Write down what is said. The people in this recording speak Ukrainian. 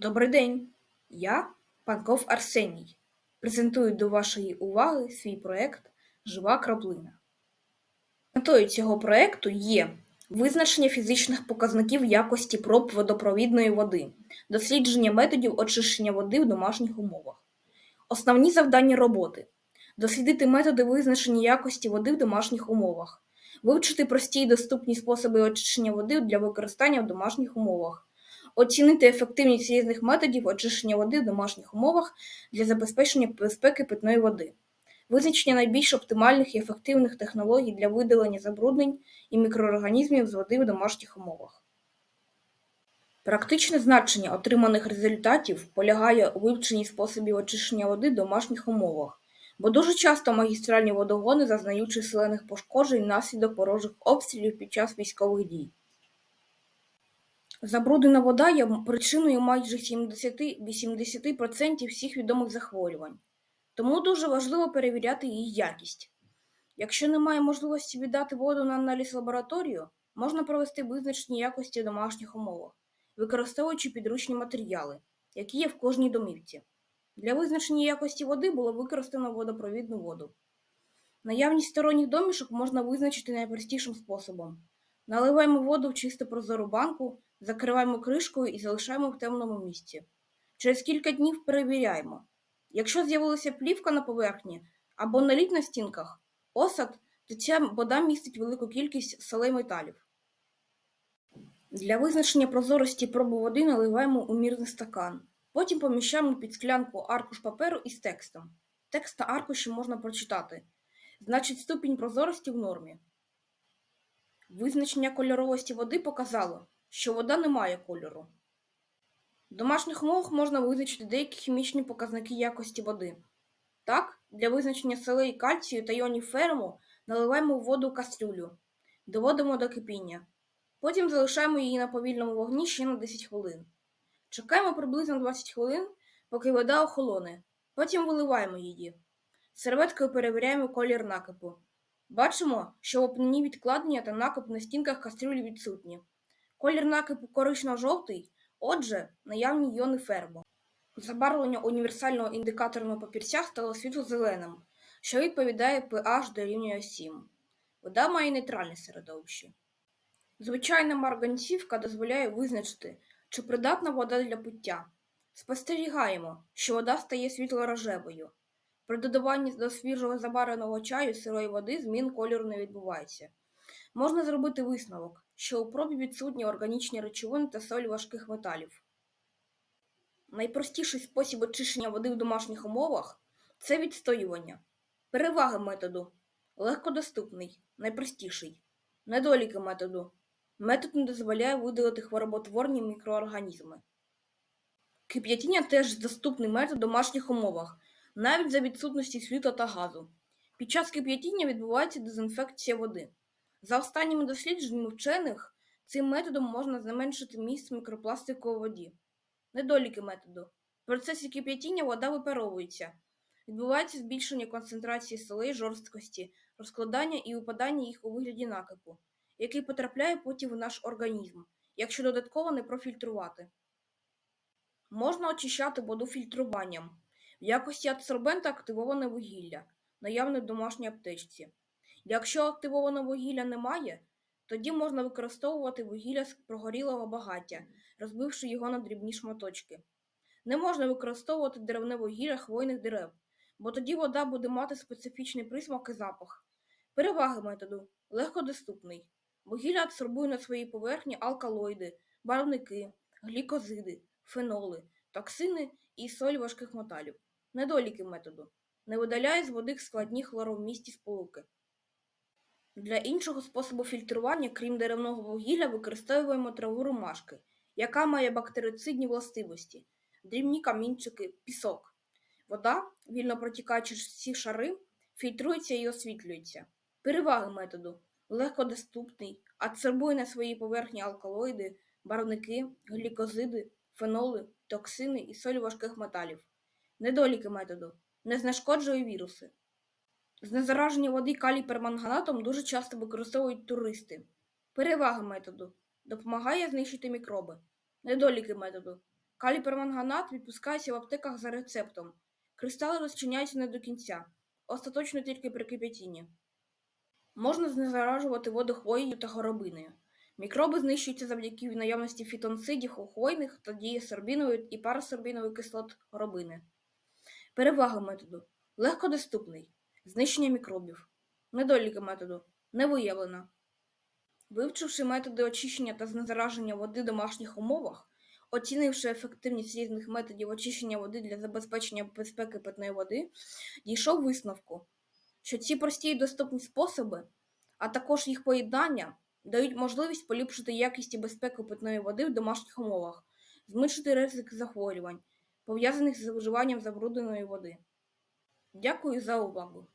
Добрий день, я Панков Арсеній. Презентую до вашої уваги свій проект Жива краплина. Метою цього проекту є визначення фізичних показників якості проб водопровідної води, дослідження методів очищення води в домашніх умовах. Основні завдання роботи дослідити методи визначення якості води в домашніх умовах, вивчити прості і доступні способи очищення води для використання в домашніх умовах. Оцінити ефективність різних методів очищення води в домашніх умовах для забезпечення безпеки питної води, визначення найбільш оптимальних і ефективних технологій для видалення забруднень і мікроорганізмів з води в домашніх умовах. Практичне значення отриманих результатів полягає у вивченні способів очищення води в домашніх умовах, бо дуже часто магістральні водогони зазнають численних пошкоджень внаслідок ворожих обстрілів під час військових дій. Забруднена вода є причиною майже 70-80% всіх відомих захворювань, тому дуже важливо перевіряти її якість. Якщо немає можливості віддати воду на аналіз лабораторію, можна провести визначення якості в домашніх умовах, використовуючи підручні матеріали, які є в кожній домівці. Для визначення якості води було використано водопровідну воду. Наявність сторонніх домішок можна визначити найпростішим способом. Наливаємо воду в чисто прозору банку, закриваємо кришкою і залишаємо в темному місці. Через кілька днів перевіряємо. Якщо з'явилася плівка на поверхні або наліт на стінках, осад, то ця вода містить велику кількість солей металів. Для визначення прозорості пробу води наливаємо у мірний стакан. Потім поміщаємо під склянку аркуш паперу із текстом. Текст на аркуші можна прочитати. Значить, ступінь прозорості в нормі. Визначення кольоровості води показало, що вода не має кольору. В домашніх умовах можна визначити деякі хімічні показники якості води. Так, для визначення солей кальцію та іонів ферму наливаємо в воду кастрюлю, доводимо до кипіння. Потім залишаємо її на повільному вогні ще на 10 хвилин. Чекаємо приблизно 20 хвилин, поки вода охолоне. Потім виливаємо її. Серветкою перевіряємо колір накипу. Бачимо, що вапняні відкладення та накип на стінках кастрюлі відсутні. Колір накипу корично-жовтий, отже, наявні йони фербу. Забарвлення універсального індикаторного папірця стало світло-зеленим, що відповідає pH дорівнює 7. Вода має нейтральне середовище. Звичайна марганцівка дозволяє визначити, чи придатна вода для пиття. Спостерігаємо, що вода стає світло-рожевою. При додаванні до свіжого забареного чаю сирої води змін кольору не відбувається. Можна зробити висновок, що у пробі відсутні органічні речовини та соль важких металів. Найпростіший спосіб очищення води в домашніх умовах це відстоювання. Переваги методу легкодоступний, найпростіший. Недоліки методу. Метод не дозволяє видалити хвороботворні мікроорганізми. Кип'ятіння теж доступний метод в домашніх умовах, навіть за відсутності світла та газу. Під час кип'ятіння відбувається дезінфекція води. За останніми дослідженнями вчених, цим методом можна зменшити місце мікропластику у воді. Недоліки методу. В процесі кип'ятіння вода випаровується. Відбувається збільшення концентрації солей жорсткості, розкладання і випадання їх у вигляді накипу, який потрапляє потім в наш організм, якщо додатково не профільтрувати. Можна очищати воду фільтруванням. В якості адсорбента активоване вугілля, наявне в домашній аптечці. Якщо активованого вугілля немає, тоді можна використовувати вугілля з прогорілого багаття, розбивши його на дрібні шматочки. Не можна використовувати деревне вугілля хвойних дерев, бо тоді вода буде мати специфічний присмак і запах. Переваги методу легкодоступний. Вугілля адсорбує на своїй поверхні алкалоїди, барвники, глікозиди, феноли, токсини і соль важких металів. Недоліки методу. Не видаляє з води складні хлоровмісті сполуки. Для іншого способу фільтрування, крім деревного вугілля, використовуємо траву ромашки, яка має бактерицидні властивості, дрібні камінчики, пісок. Вода, вільно протікаючи всі шари, фільтрується і освітлюється. Переваги методу легкодоступний, адсорбує на своїй поверхні алкалоїди, барвники, глікозиди, феноли, токсини і соль важких металів. Недоліки методу не знешкоджує віруси. Знезараження води калій перманганатом дуже часто використовують туристи. Переваги методу допомагає знищити мікроби. Недоліки методу Калій перманганат відпускається в аптеках за рецептом. Кристали розчиняються не до кінця, остаточно тільки при кипятінні. Можна знезаражувати воду хвоєю та горобиною. Мікроби знищуються завдяки наявності фітонцидів у хвойних та дії сорбінової і парасорбінової кислот горобини. Переваги методу легкодоступний, знищення мікробів. Недоліки методу не виявлено. Вивчивши методи очищення та знезараження води в домашніх умовах, оцінивши ефективність різних методів очищення води для забезпечення безпеки питної води, дійшов висновку, що ці прості і доступні способи, а також їх поєднання, дають можливість поліпшити якість і безпеку питної води в домашніх умовах, зменшити ризик захворювань, пов'язаних з вживанням забрудненої води. Дякую за увагу!